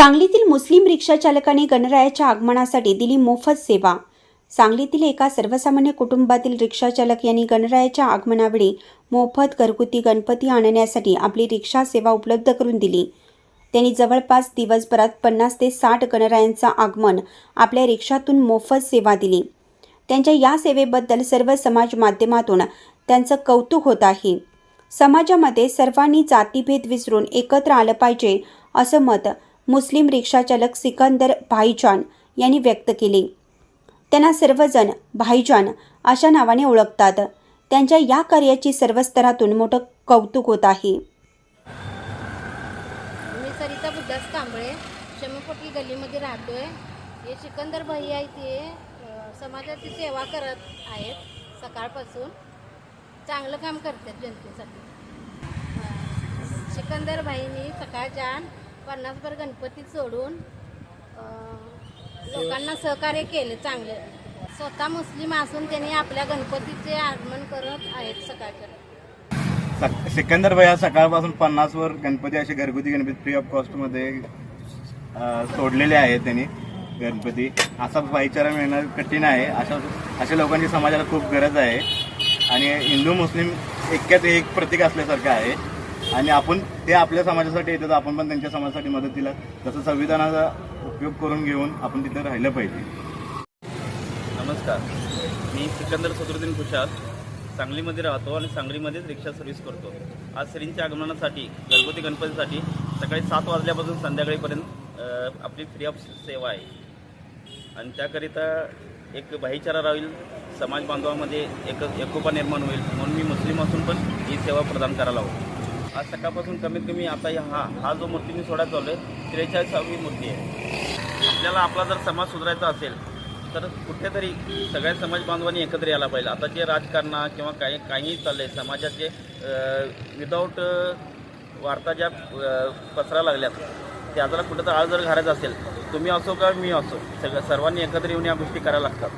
सांगलीतील मुस्लिम रिक्षा चालकाने गणरायाच्या आगमनासाठी दिली मोफत सेवा. सांगलीतील एका सर्वसामान्य कुटुंबातील रिक्षाचालक यांनी गणरायाच्या आगमनावेळी मोफत घरगुती गणपती आणण्यासाठी आपली रिक्षा सेवा उपलब्ध करून दिली. त्यांनी जवळपास दिवसभरात पन्नास ते साठ गणरायांचं आगमन आपल्या रिक्षातून मोफत सेवा दिली. त्यांच्या या सेवेबद्दल सर्व समाज माध्यमातून त्यांचं कौतुक होत आहे. समाजामध्ये सर्वांनी जातीभेद विसरून एकत्र आलं पाहिजे असं मत मुस्लिम रिक्षाचालक सिकंदर भाईजान यांनी व्यक्त केले. त्यांना सर्वजण भाईजान अशा नावाने ओळखतात. त्यांच्या या कार्याची सर्व स्तरातून मोठं कौतुक होत आहे. मी सरिता बुद्धास कांबळे शमीपोटी गल्लीमध्ये राहतोय. हे सिकंदर भाई आहे ते समाजाची सेवा करत आहेत सकाळपासून. चांगलं काम करतात जनतेसाठी. सिकंदर भाईनी सकाळच्या पन्नासभर गणपती सोडून लोकांना सहकार्य केले चांगले. स्वतः मुस्लिम असून त्यांनी आपल्या गणपतीचे आगमन करत आहेत सकाळच्या. सक- सिकंदर भैया सकाळपासून पन्नास वर गणपती असे घरगुती गणपती फ्री ऑफ कॉस्टमध्ये अं, सोडलेले आहेत त्यांनी गणपती. असा भाईचारा मिळणं कठीण आहे. अशा अशा लोकांची समाजाला खूप गरज आहे. आणि हिंदू मुस्लिम ऐक्यात एक प्रतीक असल्यासारखं आहे. आणि आपण ते आपल्या समाजासाठी येतात आपण पण त्यांच्या समाजासाठी मदतीला तसं संविधानाचा उपयोग करून घेऊन आपण तिथे राहिलं पाहिजे. नमस्कार. मी सिकंदर सदरुद्दीन खुशाल सांगलीमध्ये राहतो आणि सांगलीमध्येच रिक्षा सर्व्हिस करतो. आज श्रींच्या आगमनासाठी घरगुती गणपतीसाठी सकाळी सात वाजल्यापासून संध्याकाळीपर्यंत आपली फ्री ऑफ सेवा आहे. आणि त्याकरिता एक भाईचारा राहील समाज बांधवामध्ये एक एकोपा निर्माण होईल. म्हणून मी मुस्लिम असून पण ही सेवा प्रदान करायला हवं. आज सकाळपासून कमीत कमी आता हा हा जो मूर्ती मी सोडायला चालू आहे त्रेचाळीसावी मूर्ती आहे. आपल्याला आपला जर समाज सुधारायचा असेल तर कुठेतरी सगळ्या समाज बांधवांनी एकत्र यायला पाहिजे. आता जे राजकारणा किंवा काही काही आहे समाजाचे विदाऊट वार्ता ज्या पसरा लागल्यात लागल्यात त्याला कुठं तर आळ जर घालायचं असेल तुम्ही असो का मी असो सगळं सर्वांनी एकत्र येऊन या गोष्टी करायला लागतात.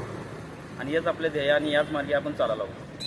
आणि हेच आपले ध्येय आणि याच मार्गे आपण चालायला हवं.